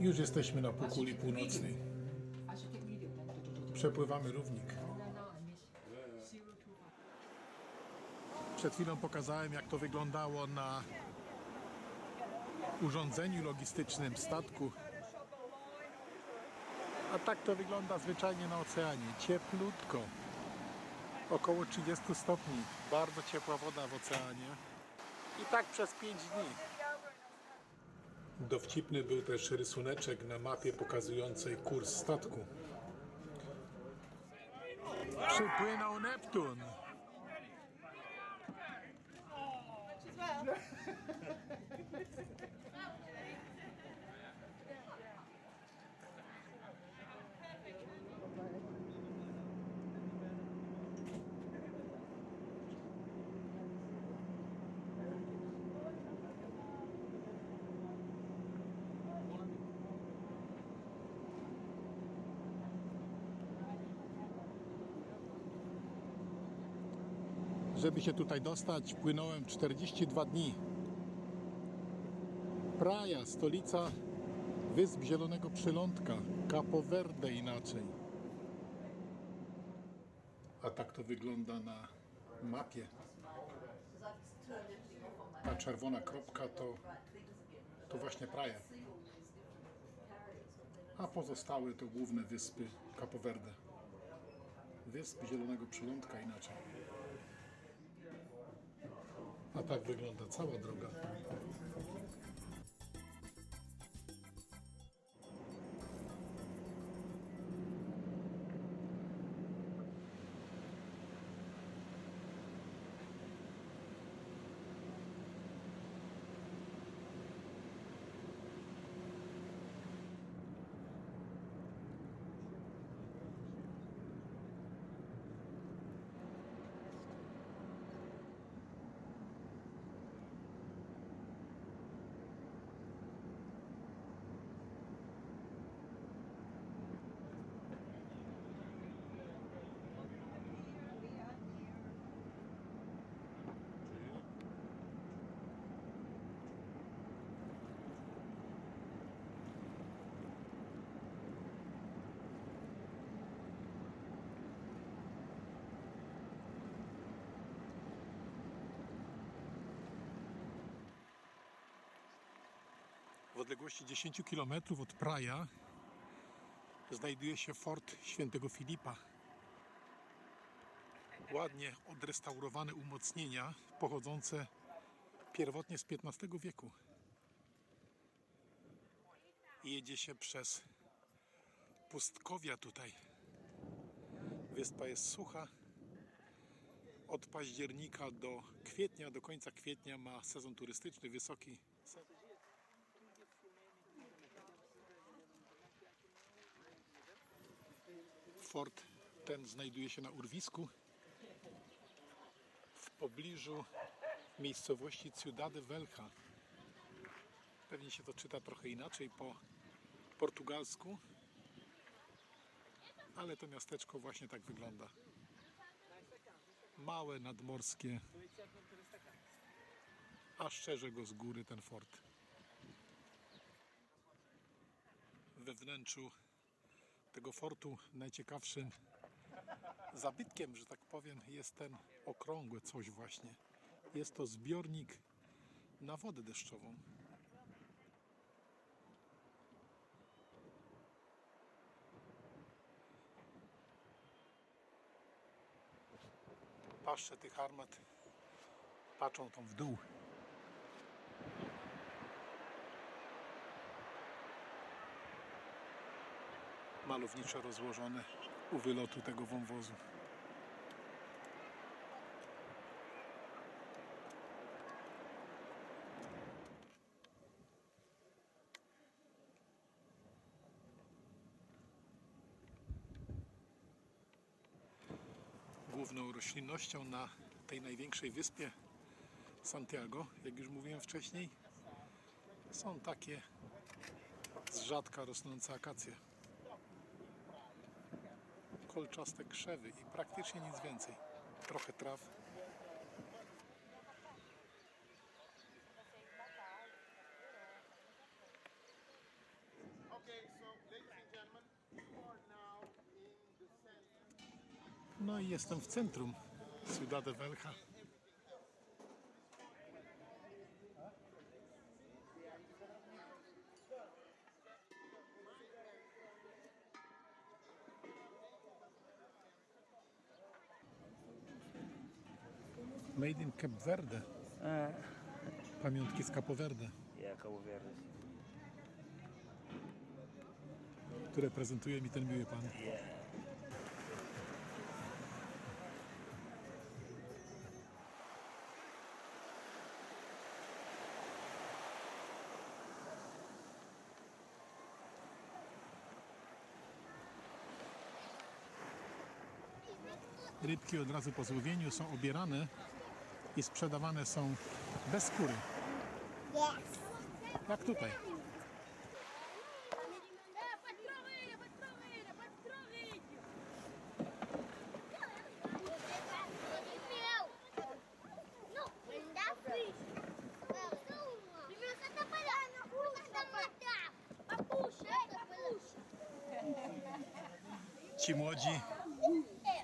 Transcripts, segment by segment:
Już jesteśmy na półkuli północnej. Przepływamy równik. Przed chwilą pokazałem, jak to wyglądało na urządzeniu logistycznym statku. A tak to wygląda zwyczajnie na oceanie. Cieplutko. Około 30 stopni. Bardzo ciepła woda w oceanie. I tak przez 5 dni. Dowcipny był też rysuneczek na mapie pokazującej kurs statku. Przypłynął Neptun. Żeby się tutaj dostać, płynąłem 42 dni. Praja, stolica Wysp Zielonego Przylądka, Capo Verde inaczej. A tak to wygląda na mapie. Ta czerwona kropka to, to właśnie Praja. A pozostałe to główne wyspy Capo Verde. Wysp Zielonego Przylądka inaczej. A tak wygląda cała droga. W odległości 10 km od Praja znajduje się fort Świętego Filipa. Ładnie odrestaurowane umocnienia pochodzące pierwotnie z XV wieku. Jedzie się przez pustkowia tutaj. Wyspa jest sucha. Od października do kwietnia, do końca kwietnia ma sezon turystyczny wysoki. Fort ten znajduje się na urwisku w pobliżu miejscowości Ciudad de Velha. Pewnie się to czyta trochę inaczej po portugalsku, ale to miasteczko właśnie tak wygląda. Małe, nadmorskie, a szczerze go z góry ten fort. We wnętrzu tego fortu najciekawszym zabytkiem, że tak powiem, jest ten okrągłe coś właśnie. Jest to zbiornik na wodę deszczową. Paszcze tych armat patrzą tam w dół. Malowniczo rozłożone u wylotu tego wąwozu. Główną roślinnością na tej największej wyspie Santiago, jak już mówiłem wcześniej, są takie z rzadka rosnące akacje kolczaste krzewy i praktycznie nic więcej. Trochę traw. No i jestem w centrum Ciudad de Velha. Made in Cape Verde. Pamiątki z Capo Verde, Ja Cabo Verde. które prezentuje mi ten miły pan. Rybki od razu po złowieniu są obierane i sprzedawane są bez skóry. Jak tutaj. Ci młodzi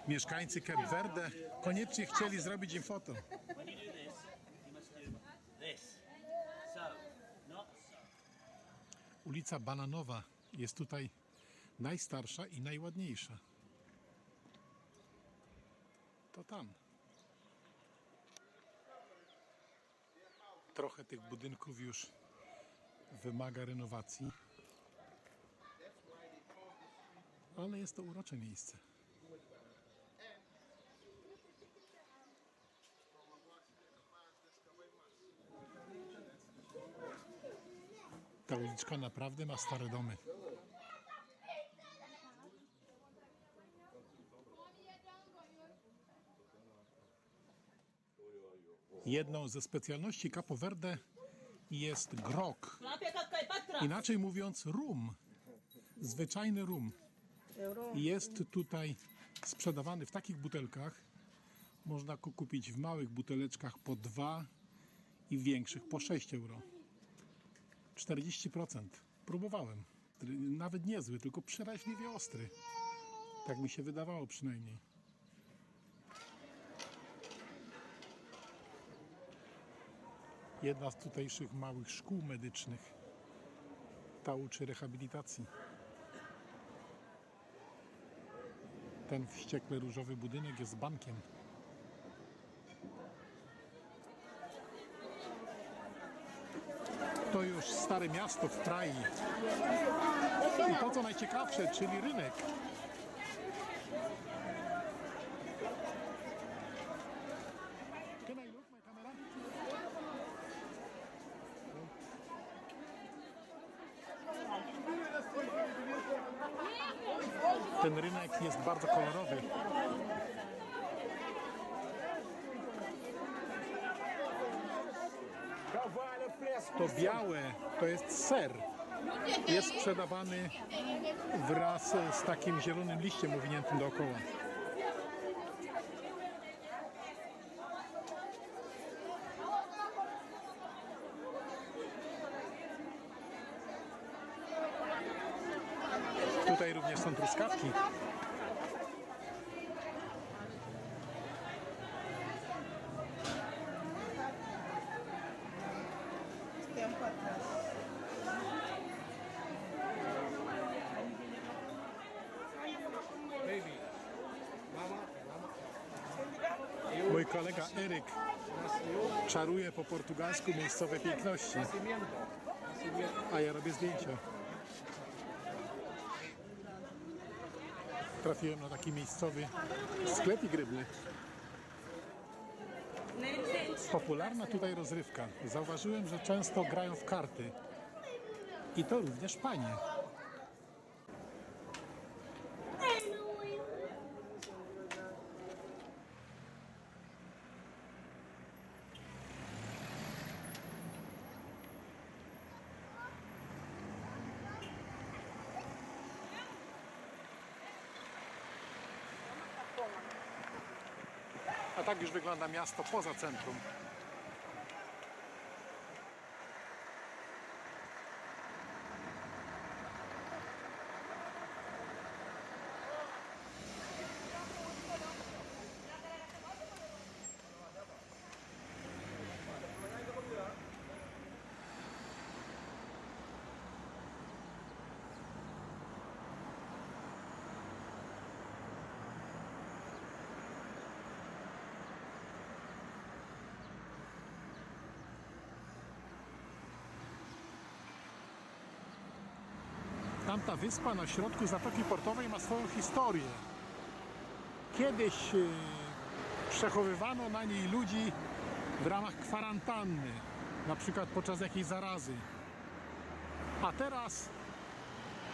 mieszkańcy Cape Verde koniecznie chcieli zrobić im foto. Ulica Bananowa jest tutaj najstarsza i najładniejsza. To tam. Trochę tych budynków już wymaga renowacji. Ale jest to urocze miejsce. Ta uliczka naprawdę ma stare domy. Jedną ze specjalności Capo Verde jest grog. Inaczej mówiąc rum. Zwyczajny rum. Jest tutaj sprzedawany w takich butelkach. Można go kupić w małych buteleczkach po 2 i w większych po 6 euro. 40%. Próbowałem. Nawet niezły, tylko przeraźliwie ostry. Tak mi się wydawało przynajmniej. Jedna z tutejszych małych szkół medycznych. Ta uczy rehabilitacji. Ten wściekle różowy budynek jest bankiem. To już stare miasto w Trai. I to co najciekawsze, czyli rynek. Can I look my camera? Ten rynek jest bardzo kolorowy. To białe to jest ser. Jest sprzedawany wraz z takim zielonym liściem owiniętym dookoła. Tutaj również są truskawki. Eryk czaruje po portugalsku miejscowe piękności. A ja robię zdjęcia. Trafiłem na taki miejscowy sklepik rybny. Popularna tutaj rozrywka. Zauważyłem, że często grają w karty. I to również panie. A tak już wygląda miasto poza centrum. Tamta wyspa na środku Zatoki Portowej ma swoją historię. Kiedyś e, przechowywano na niej ludzi w ramach kwarantanny, na przykład podczas jakiejś zarazy. A teraz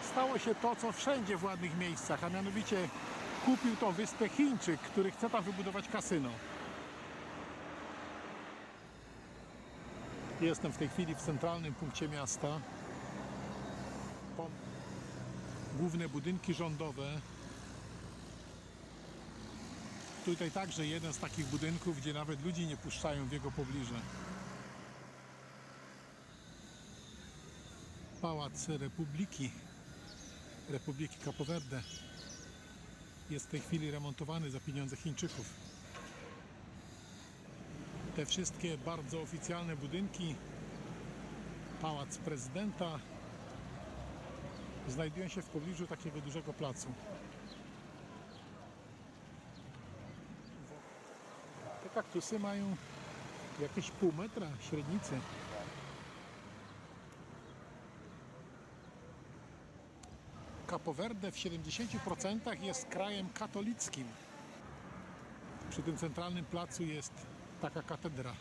stało się to, co wszędzie w ładnych miejscach, a mianowicie kupił tą wyspę Chińczyk, który chce tam wybudować kasyno. Jestem w tej chwili w centralnym punkcie miasta. Główne budynki rządowe. Tutaj także jeden z takich budynków, gdzie nawet ludzi nie puszczają w jego pobliże. Pałac Republiki, Republiki Capo Verde jest w tej chwili remontowany za pieniądze Chińczyków. Te wszystkie bardzo oficjalne budynki, pałac prezydenta, znajdują się w pobliżu takiego dużego placu. Te kaktusy mają jakieś pół metra średnicy. Capo Verde w 70% jest krajem katolickim. Przy tym centralnym placu jest taka katedra.